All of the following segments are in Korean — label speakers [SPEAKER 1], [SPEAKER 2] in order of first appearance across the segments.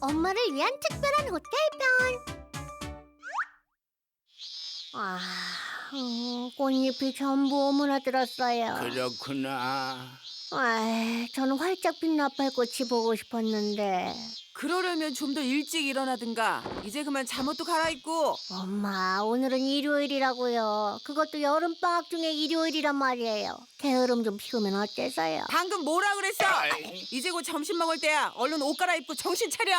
[SPEAKER 1] 엄마를 위한 특별한 호텔 편. 아, 음, 꽃잎이 전부 오므라들었어요.
[SPEAKER 2] 그렇구나.
[SPEAKER 1] 아, 저는 활짝 핀 나팔꽃이 보고 싶었는데.
[SPEAKER 3] 그러려면 좀 더 일찍 일어나든가. 이제 그만 잠옷도 갈아입고.
[SPEAKER 1] 엄마, 오늘은 일요일이라고요. 그것도 여름 방학 중에 일요일이란 말이에요. 게으름 좀 피우면 어때서요?
[SPEAKER 3] 방금 뭐라 그랬어? 이제 곧 점심 먹을 때야. 얼른 옷 갈아입고 정신 차려.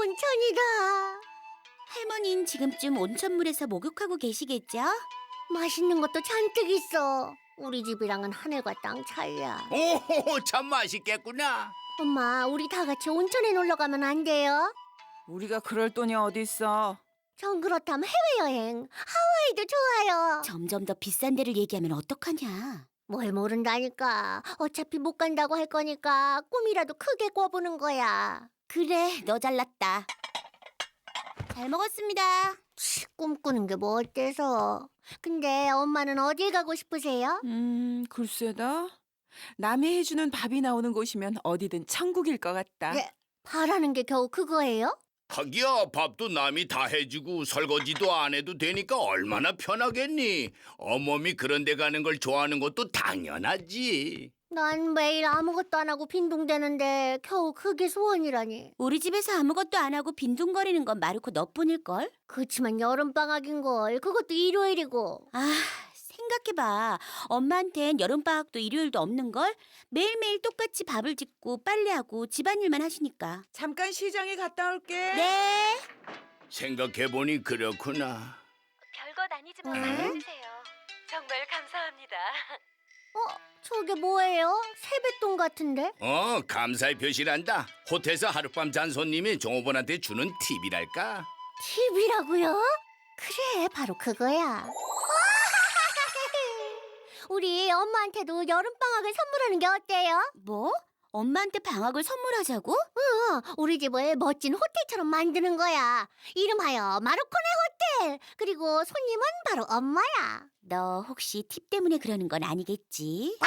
[SPEAKER 1] 온천이다.
[SPEAKER 4] 할머니는 지금쯤 온천물에서 목욕하고 계시겠죠?
[SPEAKER 1] 맛있는 것도 잔뜩 있어. 우리 집이랑은 하늘과 땅 차이야.
[SPEAKER 2] 오, 참 맛있겠구나.
[SPEAKER 1] 엄마, 우리 다 같이 온천에 놀러 가면 안 돼요?
[SPEAKER 3] 우리가 그럴 돈이 어딨어.
[SPEAKER 1] 전 그렇다면 해외여행. 하와이도 좋아요.
[SPEAKER 4] 점점 더 비싼 데를 얘기하면 어떡하냐?
[SPEAKER 1] 뭘 모른다니까. 어차피 못 간다고 할 거니까 꿈이라도 크게 꿔보는 거야.
[SPEAKER 4] 그래, 너 잘났다. 잘 먹었습니다.
[SPEAKER 1] 치, 꿈꾸는 게 뭐 어때서. 근데 엄마는 어딜 가고 싶으세요?
[SPEAKER 3] 음, 글쎄다. 남이 해주는 밥이 나오는 곳이면 어디든 천국일 것 같다.
[SPEAKER 1] 네. 바라는 게 겨우 그거예요?
[SPEAKER 2] 하기야 밥도 남이 다 해주고 설거지도 안 해도 되니까 얼마나 편하겠니? 어머니 그런 데 가는 걸 좋아하는 것도 당연하지.
[SPEAKER 1] 난 매일 아무것도 안 하고 빈둥대는데 겨우 그게 소원이라니.
[SPEAKER 4] 우리 집에서 아무것도 안 하고 빈둥거리는 건 마르코 너뿐일걸?
[SPEAKER 1] 그치만 여름방학인 걸. 그것도 일요일이고.
[SPEAKER 4] 아, 생각해봐. 엄마한텐 여름방학도 일요일도 없는걸? 매일매일 똑같이 밥을 짓고 빨래하고 집안일만 하시니까.
[SPEAKER 3] 잠깐 시장에 갔다 올게.
[SPEAKER 4] 네.
[SPEAKER 2] 생각해보니 그렇구나.
[SPEAKER 5] 별것 아니지만
[SPEAKER 1] 응?
[SPEAKER 5] 말해주세요. 정말 감사합니다.
[SPEAKER 1] 저게 뭐예요? 세뱃돈 같은데?
[SPEAKER 2] 어, 감사의 표시란다. 호텔에서 하룻밤 잔 손님이 종업원한테 주는 팁이랄까?
[SPEAKER 1] 팁이라고요? 그래, 바로 그거야. 우리 엄마한테도 여름방학을 선물하는 게 어때요?
[SPEAKER 4] 뭐? 엄마한테 방학을 선물하자고?
[SPEAKER 1] 어, 우리 집을 멋진 호텔처럼 만드는 거야. 이름하여 마루코네 호텔. 그리고 손님은 바로 엄마야.
[SPEAKER 4] 너 혹시 팁 때문에 그러는 건 아니겠지?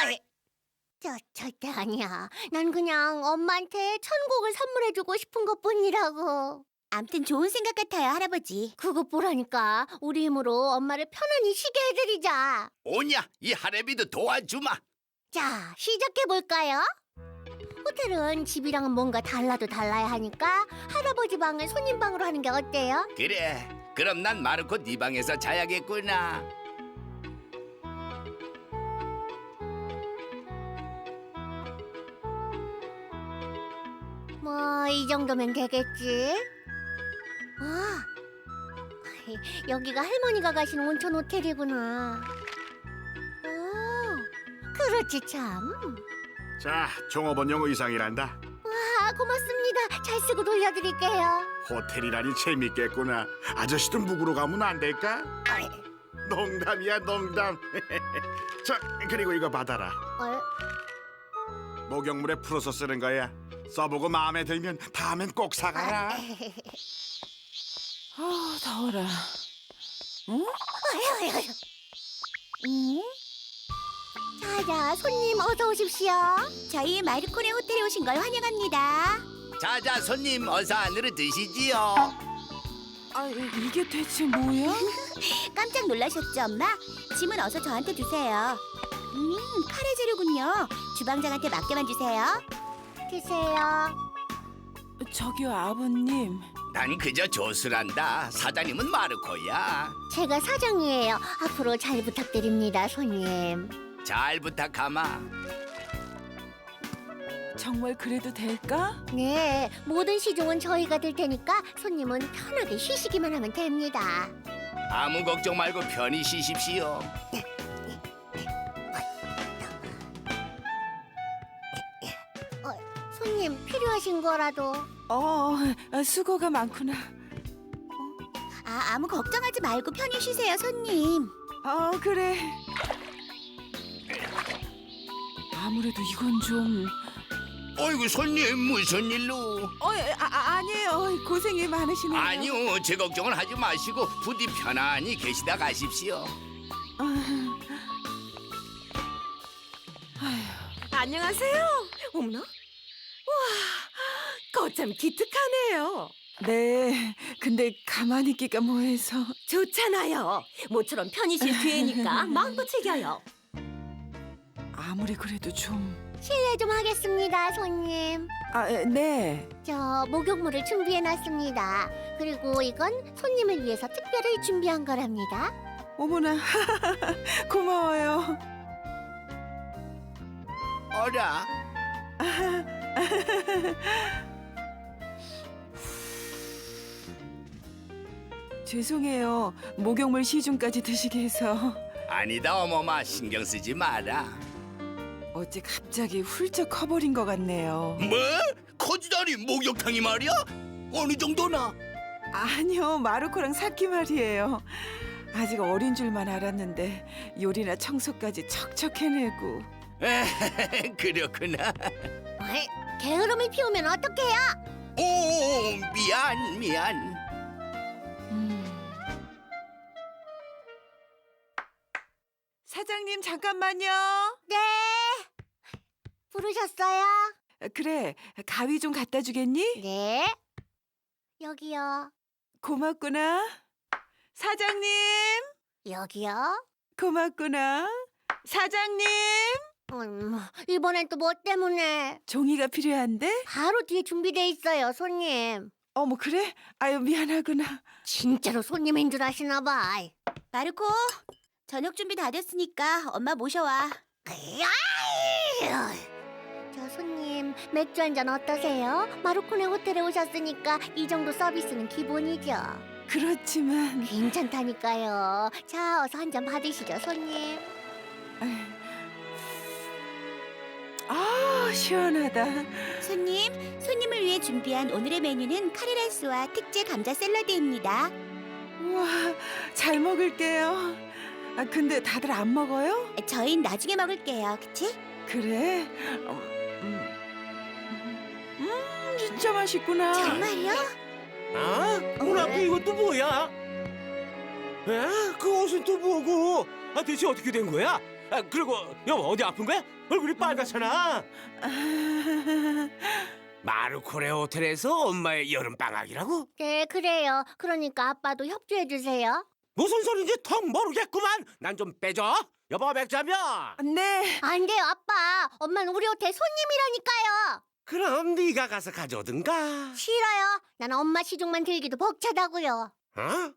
[SPEAKER 1] 저, 절대 아니야. 난 그냥 엄마한테 천국을 선물해주고 싶은 것 뿐이라고.
[SPEAKER 4] 암튼 좋은 생각 같아요, 할아버지.
[SPEAKER 1] 그것 보라니까 우리 힘으로 엄마를 편안히 쉬게 해드리자.
[SPEAKER 2] 오냐, 이 할애비도 도와주마.
[SPEAKER 1] 자, 시작해볼까요? 호텔은 집이랑은 뭔가 달라도 달라야 하니까 할아버지 방을 손님 방으로 하는 게 어때요?
[SPEAKER 2] 그래, 그럼 난 마르코 네 방에서 자야겠구나.
[SPEAKER 1] 뭐, 이 정도면 되겠지? 아, 여기가 할머니가 가신 온천 호텔이구나. 오, 그렇지 참.
[SPEAKER 6] 자, 종업원용 의상이란다.
[SPEAKER 1] 아, 고맙습니다. 잘 쓰고 돌려드릴게요.
[SPEAKER 6] 호텔이라니 재밌겠구나. 아저씨도 묵으러 가면 안 될까? 농담이야, 농담. 자, 그리고 이거 받아라.
[SPEAKER 1] 어,
[SPEAKER 6] 목욕물에 풀어서 쓰는 거야. 써보고 마음에 들면 다음엔 꼭 사가라.
[SPEAKER 3] 아, 더워라. 응?
[SPEAKER 4] 응?
[SPEAKER 1] 자자, 손님 어서 오십시오.
[SPEAKER 4] 저희 마르코네 호텔에 오신 걸 환영합니다.
[SPEAKER 2] 자자, 손님 어서 안으로 드시지요.
[SPEAKER 3] 아, 이- 이게 대체 뭐야?
[SPEAKER 4] 깜짝 놀라셨죠, 엄마? 짐은 어서 저한테 주세요. 음, 카레 재료군요. 주방장한테 맡겨만 주세요.
[SPEAKER 1] 드세요.
[SPEAKER 3] 저기요, 아버님.
[SPEAKER 2] 난 그저 조수란다. 사장님은 마르코야.
[SPEAKER 1] 제가 사장이에요. 앞으로 잘 부탁드립니다, 손님.
[SPEAKER 2] 잘 부탁하마.
[SPEAKER 3] 정말 그래도 될까?
[SPEAKER 1] 네, 모든 시중은 저희가 들 테니까 손님은 편하게 쉬시기만 하면 됩니다.
[SPEAKER 2] 아무 걱정 말고 편히 쉬십시오.
[SPEAKER 1] 손님 필요하신 거라도
[SPEAKER 3] 어, 아, 수고가 많구나.
[SPEAKER 4] 아, 아무 걱정하지 말고 편히 쉬세요, 손님.
[SPEAKER 3] 아, 그래. 아무래도 이건 좀...
[SPEAKER 2] 어이구 손님 무슨 일로?
[SPEAKER 3] 어, 아, 아, 아니에요. 고생이 많으시네요.
[SPEAKER 2] 아니요, 제 걱정은 하지 마시고 부디 편안히 계시다 가십시오.
[SPEAKER 3] 안녕하세요.
[SPEAKER 5] 어머나? 와,
[SPEAKER 7] 어쩜 기특하네요.
[SPEAKER 3] 네, 근데 가만히 있기가 뭐해서.
[SPEAKER 7] 좋잖아요. 모처럼 편히 쉴 기회니까 마음껏 즐겨요.
[SPEAKER 3] 아무리 그래도 좀.
[SPEAKER 1] 실례 좀 하겠습니다, 손님.
[SPEAKER 3] 아, 에, 네.
[SPEAKER 1] 저 목욕물을 준비해 놨습니다. 그리고 이건 손님을 위해서 특별히 준비한 거랍니다.
[SPEAKER 3] 어머나, 고마워요.
[SPEAKER 2] 어라
[SPEAKER 3] 죄송해요. 목욕물 시중까지 드시게 해서.
[SPEAKER 2] 아니다 어머마 신경 쓰지 마라
[SPEAKER 3] 어째 갑자기 훌쩍 커버린 것 같네요.
[SPEAKER 2] 뭐? 커지다니 목욕탕이 말이야? 어느 정도나?
[SPEAKER 3] 아니요, 마르코랑 사키 말이에요. 아직 어린 줄만 알았는데 요리나 청소까지 척척 해내고.
[SPEAKER 2] 그렇구나
[SPEAKER 1] 어이, 게으름을 피우면 어떡해요?
[SPEAKER 2] 오 미안 미안
[SPEAKER 3] 음. 사장님 잠깐만요.
[SPEAKER 1] 네. 부르셨어요?
[SPEAKER 3] 그래, 가위 좀 갖다 주겠니?
[SPEAKER 1] 네. 여기요.
[SPEAKER 3] 고맙구나. 사장님,
[SPEAKER 1] 여기요.
[SPEAKER 3] 고맙구나. 사장님,
[SPEAKER 1] 음, 이번엔 또 뭐 때문에?
[SPEAKER 3] 종이가 필요한데?
[SPEAKER 1] 바로 뒤에 준비돼 있어요, 손님.
[SPEAKER 3] 어머 그래? 아유 미안하구나.
[SPEAKER 1] 진짜로 손님인 줄 아시나 봐.
[SPEAKER 4] 마르코, 저녁 준비 다 됐으니까 엄마 모셔와.
[SPEAKER 1] 아이, 저 손님 맥주 한 잔 어떠세요? 마루코네 호텔에 오셨으니까 이 정도 서비스는 기본이죠.
[SPEAKER 3] 그렇지만
[SPEAKER 1] 괜찮다니까요. 자, 어서 한 잔 받으시죠, 손님.
[SPEAKER 3] 아 시원하다.
[SPEAKER 4] 손님, 손님을 위해 준비한 오늘의 메뉴는 카레라이스와 특제 감자 샐러드입니다.
[SPEAKER 3] 우와 잘 먹을게요. 아 근데 다들 안 먹어요?
[SPEAKER 4] 저희는 나중에 먹을게요, 그치?
[SPEAKER 3] 그래? 음, 음, 음, 진짜 맛있구나.
[SPEAKER 4] 정말요?
[SPEAKER 8] 아? 문 앞에 이것도 뭐야? 에? 그 옷은 또 뭐고? 아, 대체 어떻게 된 거야? 아, 그리고 여보 어디 아픈 거야? 얼굴이 빨갛잖아.
[SPEAKER 3] 아,
[SPEAKER 8] 마르코레 호텔에서 엄마의 여름 방학이라고?
[SPEAKER 1] 네, 그래요. 그러니까 아빠도 협조해 주세요.
[SPEAKER 8] 무슨 소리인지 턱 모르겠구만. 난 좀 빼줘. 여보 맥주 한 병.
[SPEAKER 3] 네.
[SPEAKER 1] 안 돼요, 아빠. 엄마는 우리 호텔 손님이라니까요.
[SPEAKER 8] 그럼 네가 가서 가져오든가.
[SPEAKER 1] 싫어요. 난 엄마 시중만 들기도 벅차다고요.
[SPEAKER 8] 어?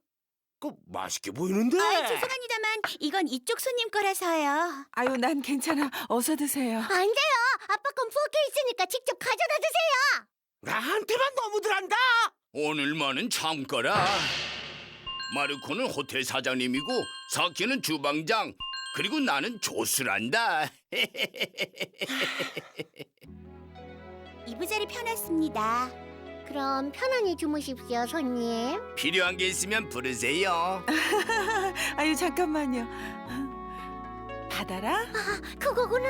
[SPEAKER 8] 그 맛있게 보이는데.
[SPEAKER 4] 아, 죄송합니다만 이건 이쪽 손님 거라서요.
[SPEAKER 3] 아유 난 괜찮아. 어서 드세요.
[SPEAKER 1] 안 돼요. 아빠 건 부엌에 있으니까 직접 가져다 드세요.
[SPEAKER 8] 나한테만 너무들 한다.
[SPEAKER 2] 오늘만은 참거라 마르코는 호텔 사장님이고 사키는 주방장 그리고 나는 조수란다
[SPEAKER 4] 이부자리 펴놨습니다.
[SPEAKER 1] 그럼 편안히 주무십시오, 손님.
[SPEAKER 2] 필요한 게 있으면 부르세요
[SPEAKER 3] 아유 잠깐만요. 받아라.
[SPEAKER 1] 그거구나.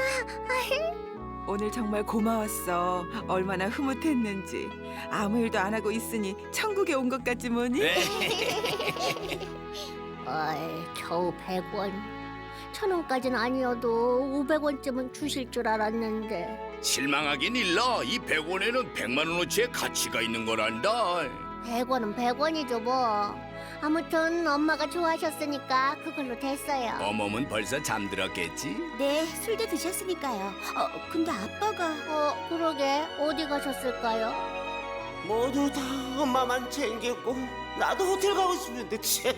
[SPEAKER 3] 오늘 정말 고마웠어. 얼마나 흐뭇했는지. 아무 일도 안 하고 있으니 천국에 온 것 같지 뭐니?
[SPEAKER 2] 네.
[SPEAKER 1] 어이, 겨우 100원. 천 원까지는 아니어도 500원쯤은 주실 줄 알았는데.
[SPEAKER 2] 실망하긴 일러 이 100원에는 100만 원어치의 가치가 있는 거란다
[SPEAKER 1] 100원은 100원이죠, 뭐. 아무튼 엄마가 좋아하셨으니까 그걸로 됐어요.
[SPEAKER 2] 어멈은 벌써 잠들었겠지?
[SPEAKER 4] 네, 술도 드셨으니까요. 어, 근데 아빠가
[SPEAKER 1] 어, 그러게. 어디 가셨을까요?
[SPEAKER 8] 모두 다 엄마만 챙겼고 나도 호텔 가고 싶은데 치.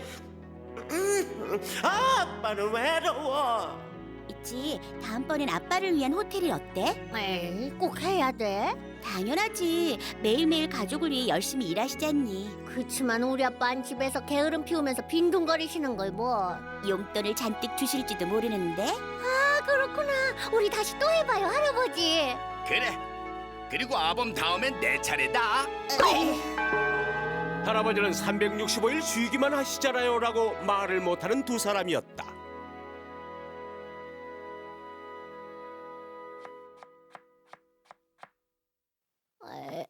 [SPEAKER 8] 음, 아, 아빠는 외로워.
[SPEAKER 4] 있지. 다음번엔 아빠를 위한 호텔이 어때?
[SPEAKER 1] 에이, 꼭 해야 돼?
[SPEAKER 4] 당연하지. 매일매일 가족을 위해 열심히 일하시잖니.
[SPEAKER 1] 그치만 우리 아빠는 집에서 게으름 피우면서 빈둥거리시는 걸 뭐.
[SPEAKER 4] 용돈을 잔뜩 주실지도 모르는데.
[SPEAKER 1] 아, 그렇구나. 우리 다시 또 해봐요, 할아버지.
[SPEAKER 2] 그래 그리고 아범 다음엔 내 차례다
[SPEAKER 8] 할아버지는 365일 쉬기만 하시잖아요 라고 말을 못하는 두 사람이었다.
[SPEAKER 1] 에,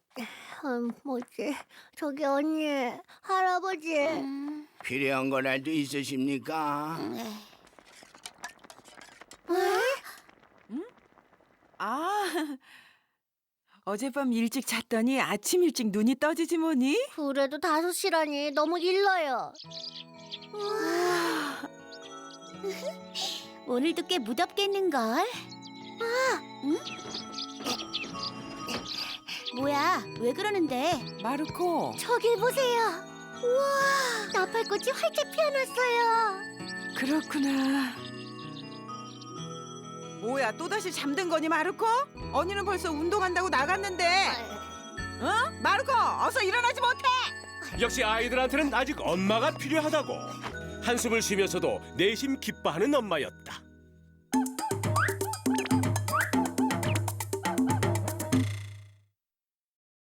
[SPEAKER 1] 음, 뭐지? 저기 언니, 할아버지.
[SPEAKER 4] 음,
[SPEAKER 2] 필요한 거라도 있으십니까?
[SPEAKER 4] 네.
[SPEAKER 3] 아, 어젯밤 일찍 잤더니 아침 일찍 눈이 떠지지 뭐니?
[SPEAKER 1] 그래도 다섯 시라니 너무 일러요.
[SPEAKER 4] 오늘도 꽤 무덥겠는걸? 아, 응? 뭐야, 왜 그러는데?
[SPEAKER 3] 마르코,
[SPEAKER 1] 저길 보세요. 우와, 나팔꽃이 활짝 피어났어요.
[SPEAKER 3] 그렇구나. 뭐야, 또다시 잠든 거니, 마르코? 언니는 벌써 운동한다고 나갔는데. 어? 마르코, 어서 일어나지 못해!
[SPEAKER 8] 역시 아이들한테는 아직 엄마가 필요하다고. 한숨을 쉬면서도 내심 기뻐하는 엄마였다.